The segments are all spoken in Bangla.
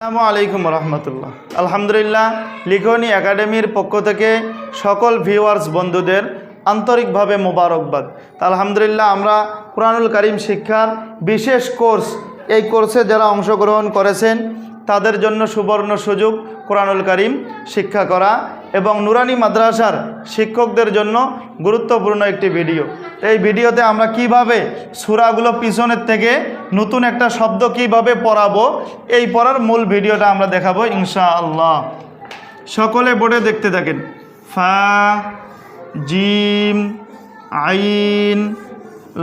আসসালামু আলাইকুম রহমতুল্লাহ। আলহামদুলিল্লাহ, লিখনী একাডেমির পক্ষ থেকে সকল ভিউয়ার্স বন্ধুদের আন্তরিকভাবে মোবারকবাদ। আলহামদুলিল্লাহ, আমরা কোরআনুল করিম শিক্ষার বিশেষ কোর্স, এই কোর্সে যারা অংশগ্রহণ করেছেন তাদের জন্য সুবর্ণ সুযোগ কোরআনুল করিম শিক্ষা করা এবং নুরানি মাদ্রাসার শিক্ষকদের জন্য গুরুত্বপূর্ণ একটি ভিডিও। এই ভিডিওতে আমরা কীভাবে সুরাগুলো পিছনের থেকে নতুন একটা শব্দ কীভাবে পড়াবো, এই পড়ার মূল ভিডিওটা আমরা দেখাবো ইনশাআল্লাহ। সকলে বোর্ডে দেখতে থাকেন। ফা, জিম, আইন,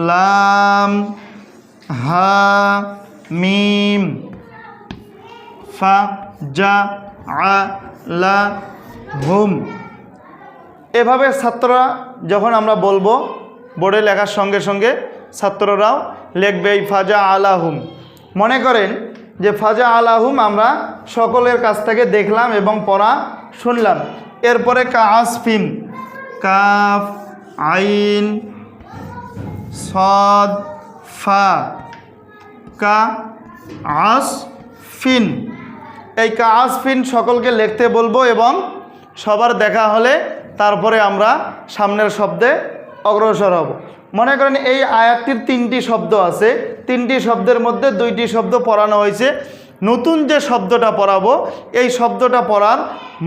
লাম, হা, মিম। ফা, জা, আ, লা হুম এভাবে ছাত্ররা যখন আমরা বলব, বোর্ডে লেখার সঙ্গে সঙ্গে ছাত্ররাও লিখবে এই ফাজা আলাহুম মনে করেন যে ফাজা আলাহুম আমরা সকলের কাছ থেকে দেখলাম এবং পড়া শুনলাম। এরপরে কাসফিন কাফ, আইন, সদ, ফা। কা, আস, ফিন। এই কা আস ফিন সকলকে লিখতে বলব এবং সবার দেখা হলে তারপরে আমরা সামনের শব্দে অগ্রসর হব। মনে করেন এই আয়াতটির তিনটি শব্দ আছে। তিনটি শব্দের মধ্যে দুইটি শব্দ পড়ানো হয়েছে। নতুন যে শব্দটা পড়াবো, এই শব্দটা পড়ার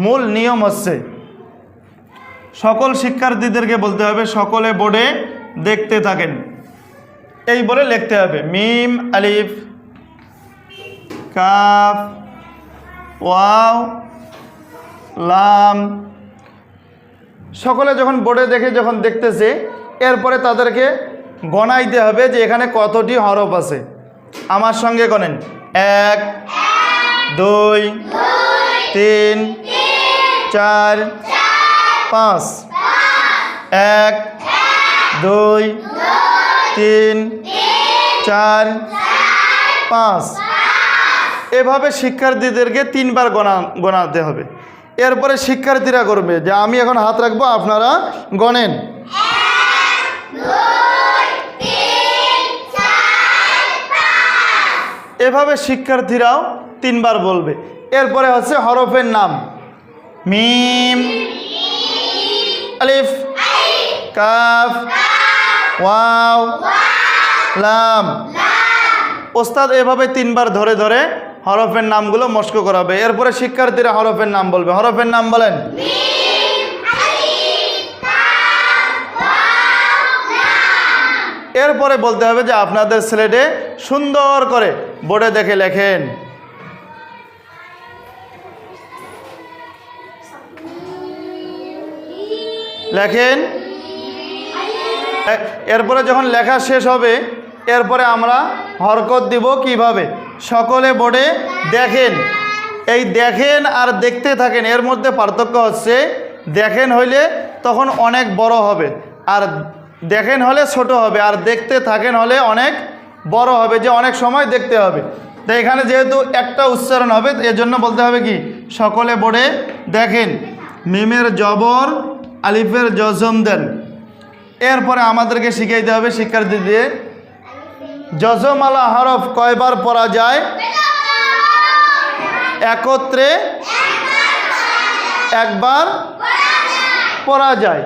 মূল নিয়ম হচ্ছে, সকল শিক্ষার্থীদেরকে বলতে হবে, সকলে বোর্ডে দেখতে থাকেন। এই বলে লিখতে হবে, মিম, আলিফ, কাফ ওয়াও, লাম। সকলে যখন বোর্ডে দেখে যখন দেখতেছে, এরপরে তাদেরকে গণাইতে হবে যে এখানে কতটি হরফ আছে। আমার সঙ্গে গণেন। এক, দুই, তিন, চার, পাঁচ। এক, দুই, তিন, চার, পাঁচ। এভাবে শিক্ষার্থীদেরকে তিনবার গণা, গণাতে হবে। এরপরে শিক্ষার্থীরা করবে যে, আমি এখন হাত রাখব, আপনারা গণেন। এভাবে শিক্ষার্থীরাও তিনবার বলবে। এরপরে হচ্ছে হরফের নাম। মিম, আলিফ, কাফ, ওয়াও, লাম। ওস্তাদ এভাবে তিনবার ধরে ধরে হরফের নামগুলো মস্ক করাবে। এরপরে শিক্ষার্থীরা হরফের নাম বলবে। হরফের নাম বলেন। এরপরে বলতে হবে যে আপনাদের স্লেটে সুন্দর করে বোর্ডে দেখে লেখেন। লেখেন। এরপরে যখন লেখা শেষ হবে, এরপরে আমরা হরকত দিব কীভাবে? সকলে বোর্ডে দেখেন। এই দেখেন আর দেখতে থাকেন, এর মধ্যে পার্থক্য হচ্ছে দেখেন হইলে তখন অনেক বড় হবে, আর দেখেন হলে ছোট হবে, আর দেখতে থাকেন হলে অনেক বড় হবে, যে অনেক সময় দেখতে হবে। তো এখানে যেহেতু একটা উচ্চারণ হবে, এজন্য বলতে হবে কি? সকলে বোর্ডে দেখেন, মিমের জবর, আলিফের জজম দেন। এরপরে আমাদেরকে শিখাইতে হবে শিক্ষার্থীদের যজমালা হরফ কয়বার পড়া যায়? একত্রে একবার পড়া যায়।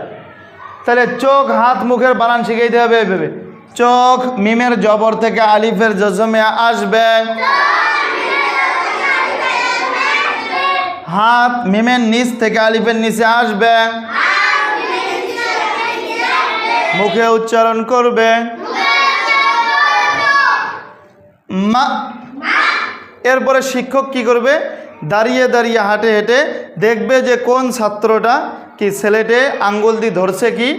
তাহলে চোখ, হাত, মুখের বানান শিখাইতে হবে এভাবে। চোখ মিমের জবর থেকে আলিফের জজমে আসবে। হাত মিমের নিচ থেকে আলিফের নিচে আসবে। মুখে উচ্চারণ করবে। মা। এরপরে শিক্ষক কি করবে? দাঁড়িয়ে দাঁড়িয়ে হাঁটে হেঁটে দেখবে যে কোন ছাত্রটা কি ছেলেটে আঙ্গুল দিয়ে ধরছে কি?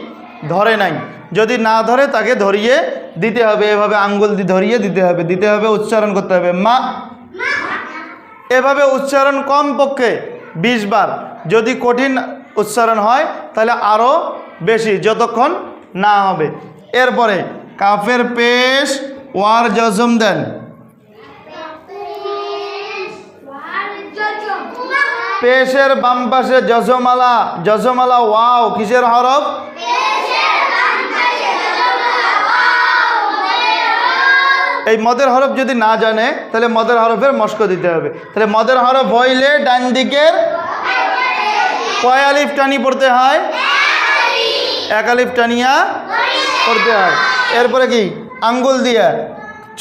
ধরে নাই। যদি না ধরে তাকে ধরিয়ে দিতে হবে। এভাবে আঙ্গুল দিয়ে ধরিয়ে দিতে হবে। দিতে হবে, উচ্চারণ করতে হবে। মা। এভাবে উচ্চারণ কম পক্ষে বিশ বার। যদি কঠিন উচ্চারণ হয়, তাহলে আরও বেশি, যতক্ষণ না হবে। এরপরে, কাফের পেশ ওয়ার জজম দেন। পেশের বাম পাশে যজমালা যজমালা, ওয়াও, কিসের হরফ? এই মদের হরফ যদি না জানে, তাহলে মদের হরফের মস্ক দিতে হবে। তাহলে মদের হরফ হইলে ডান দিকের কয় আলিফ টানি পড়তে হয়? এক আলিফ টানিয়া পড়তে হয়। এরপরে কি? আঙ্গুল দিয়া।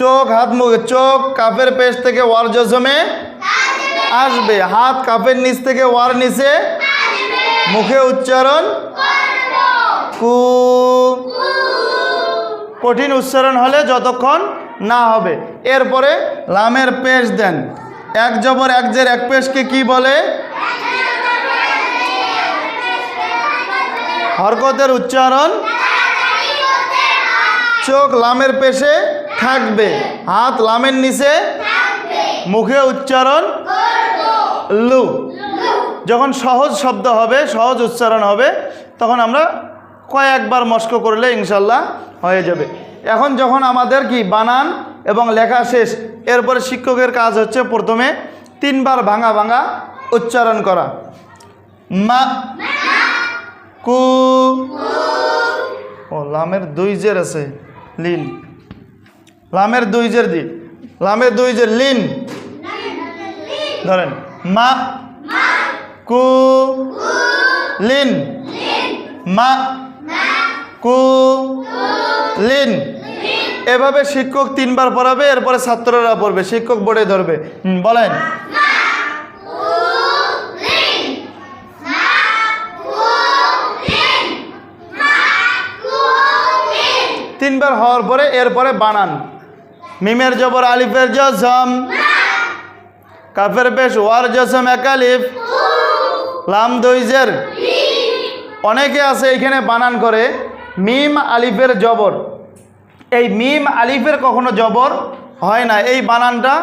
চোখ, হাত, মুখ, চোখ কাপের পেশ থেকে ওয়ার জসমে আসবে। হাত কাপের নিচ থেকে ওয়ার নিচে মুখে উচ্চারণ কু। কঠিন উচ্চারণ হলে যতক্ষণ না হবে। এরপরে লামের পেশ দেন। এক জবর, এক জের, এক পেশকে কি বলে? হরকতের উচ্চারণ চোখ লামের পেশে থাকবে। হাত লামের নিচে মুখে উচ্চারণ লু। যখন সহজ শব্দ হবে, সহজ উচ্চারণ হবে, তখন আমরা কয়েকবার মস্ক করলে ইনশাল্লাহ হয়ে যাবে। এখন যখন আমাদের কি বানান এবং লেখা শেষ, এরপরে শিক্ষকের কাজ হচ্ছে প্রথমে তিনবার ভাঙা ভাঙা উচ্চারণ করা। মা, কু, ও, লামের দুই জের আছে, লিন। লামের দুই জের দি। লামের দুই জের, লিন। ধরেন, মা কু লিন মা কু লিন এভাবে শিক্ষক তিনবার পড়াবে, এরপরে ছাত্ররা পড়বে, শিক্ষক বোর্ডে ধরবে। বলেন। তিনবার হওয়ার পরে এরপরে বানান। মিমের জবর, আলিফের জসম। কাফের পেশ ওয়ার জসম একালিফ লাম দইজের অনেকে আছে এখানে বানান করে মিম আলিফের জবর। এই মিম আলিফের কখনো জবর হয় না। এই বানানটা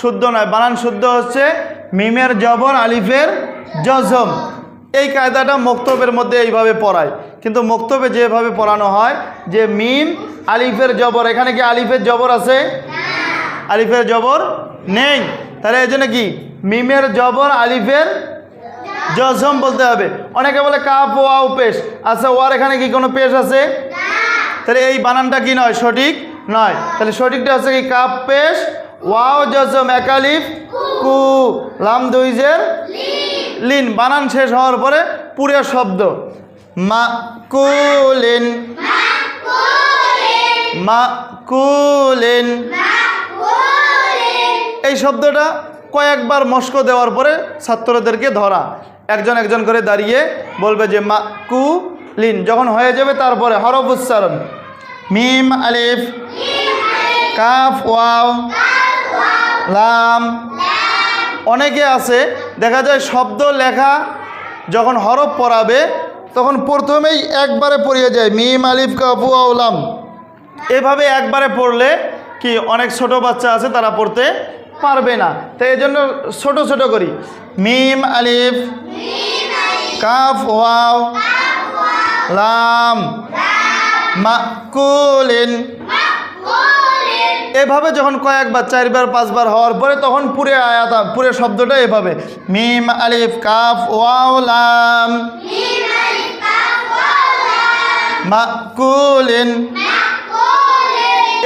শুদ্ধ নয়। বানান শুদ্ধ হচ্ছে মিমের জবর, আলিফের জজম এই কায়দাটা মক্তবের মধ্যে এইভাবে পড়ায়। কিন্তু মক্তবে যেভাবে পড়ানো হয় যে মিম আলিফের জবর, এখানে কি আলিফের জবর আছে? আলিফের জবর নেই। তাহলে এই জন্য কি? মিমের জবর, আলিফের জজম বলতে হবে। অনেকে বলে কাপ ওয়াও পেশ। আচ্ছা ওয়ার এখানে কি কোনো পেশ আছে? তাহলে এই বানানটা কি নয়? সঠিক নয়। তাহলে সঠিকটা হচ্ছে কি কাপ, পেশ, ওয়াও জজম একালিফ কু। লাম দুইজের লিন। বানান শেষ হওয়ার পরে পুরো শব্দ। মা কুলিন মা কুলিন এই শব্দটা কয়েকবার মস্ক দেওয়ার পরে ছাত্রদেরকে ধরা। একজন একজন করে দাঁড়িয়ে বলবে যে মা কু লিন যখন হয়ে যাবে তারপরে হরফ উচ্চারণ। মিম আলিফ, কাফ, ওয়াও, লাম। অনেকে আছে, দেখা যায় শব্দ লেখা যখন হরফ পড়াবে, তখন প্রথমেই একবারে পড়িয়ে যায়, মিম আলিফ, কাফ, ওয়াও, লাম। এভাবে একবারে পড়লে কি অনেক ছোট বাচ্চা আছে তারা পড়তে পারবে না। তাই এই জন্য ছোট ছোট করি। মিম, আলিফ, কাফ, ওয়াও, লাম, মাকুলিন। এভাবে যখন কয়েকবার, চারবার, পাঁচবার হওয়ার পরে তখন পুরে আয়াত, পুরে শব্দটা এভাবে। মিম, আলিফ, কাফ, ওয়াও, লাম, মাকুলিন।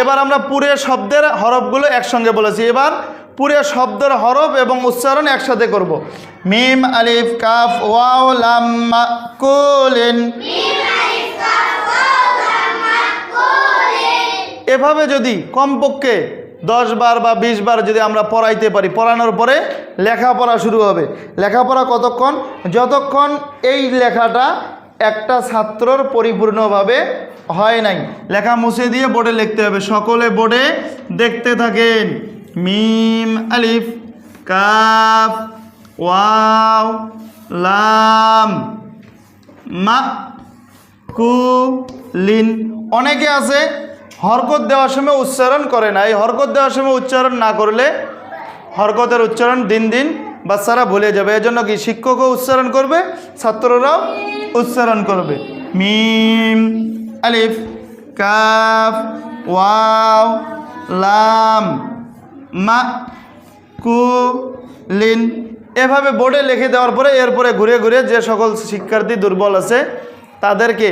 এবার আমরা পুরে শব্দের হরফগুলো একসঙ্গে বলেছি। এবার পুরে শব্দের হরফ এবং উচ্চারণ একসাথে করব। মিম, আলিফ, কাফ, ওয়াও, লাম মাকুলিন এভাবে যদি কমপক্ষে দশ বার বা বিশ বার যদি আমরা পড়াইতে পারি, পড়ানোর পরে লেখাপড়া শুরু হবে। লেখাপড়া কতক্ষণ? যতক্ষণ এই লেখাটা একটা ছাত্রর পরিপূর্ণভাবে হয় নাই। লেখা মুছে দিয়ে বোর্ডে লিখতে হবে। সকলে বোর্ডে দেখতে থাকেন। মিম, আলিফ, কাফ, ওয়াও, লাম, মা, কু, লিন। অনেকে আছে, হরকত দেওয়ার সময় উচ্চারণ করে না। এই হরকত দেওয়ার সময় উচ্চারণ না করলে হরকতের উচ্চারণ দিন দিন বাচ্চারা ভুলে যাবে। এজন্য কি শিক্ষকও উচ্চারণ করবে, ছাত্ররাও উচ্চারণ করবে। মিম, আলিফ, কাফ, ওয়াও, লাম মা, কু, লিন, এভাবে বোর্ডে লিখে দেওয়ার পরে এরপরে ঘুরে ঘুরে যে সকল শিক্ষার্থী দুর্বল আছে, তাদেরকে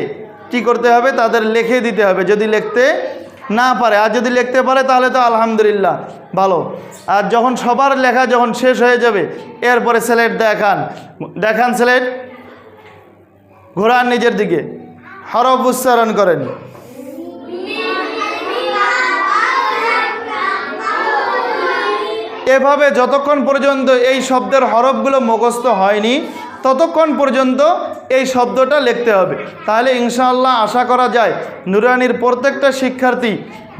কি করতে হবে? তাদের লিখে দিতে হবে। যদি লিখতে না পারে, আর যদি লিখতে পারে তাহলে তো আলহামদুলিল্লাহ ভালো। আর যখন সবার লেখা যখন শেষ হয়ে যাবে, এরপরে স্লেট দেখান। দেখান স্লেট ঘোরান নিজের দিকে। হরফ উচ্চারণ করেন। এভাবে যতক্ষণ পর্যন্ত এই শব্দের হরফগুলো মুখস্থ হয়নি, ততক্ষণ পর্যন্ত এই শব্দটা লিখতে হবে। তাহলে ইনশাআল্লাহ আশা করা যায় নুরানির প্রত্যেকটা শিক্ষার্থী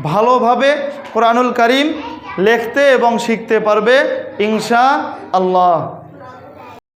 ভালোভাবে কোরআনুল করিম লিখতে এবং শিখতে পারবে ইনশা আল্লাহ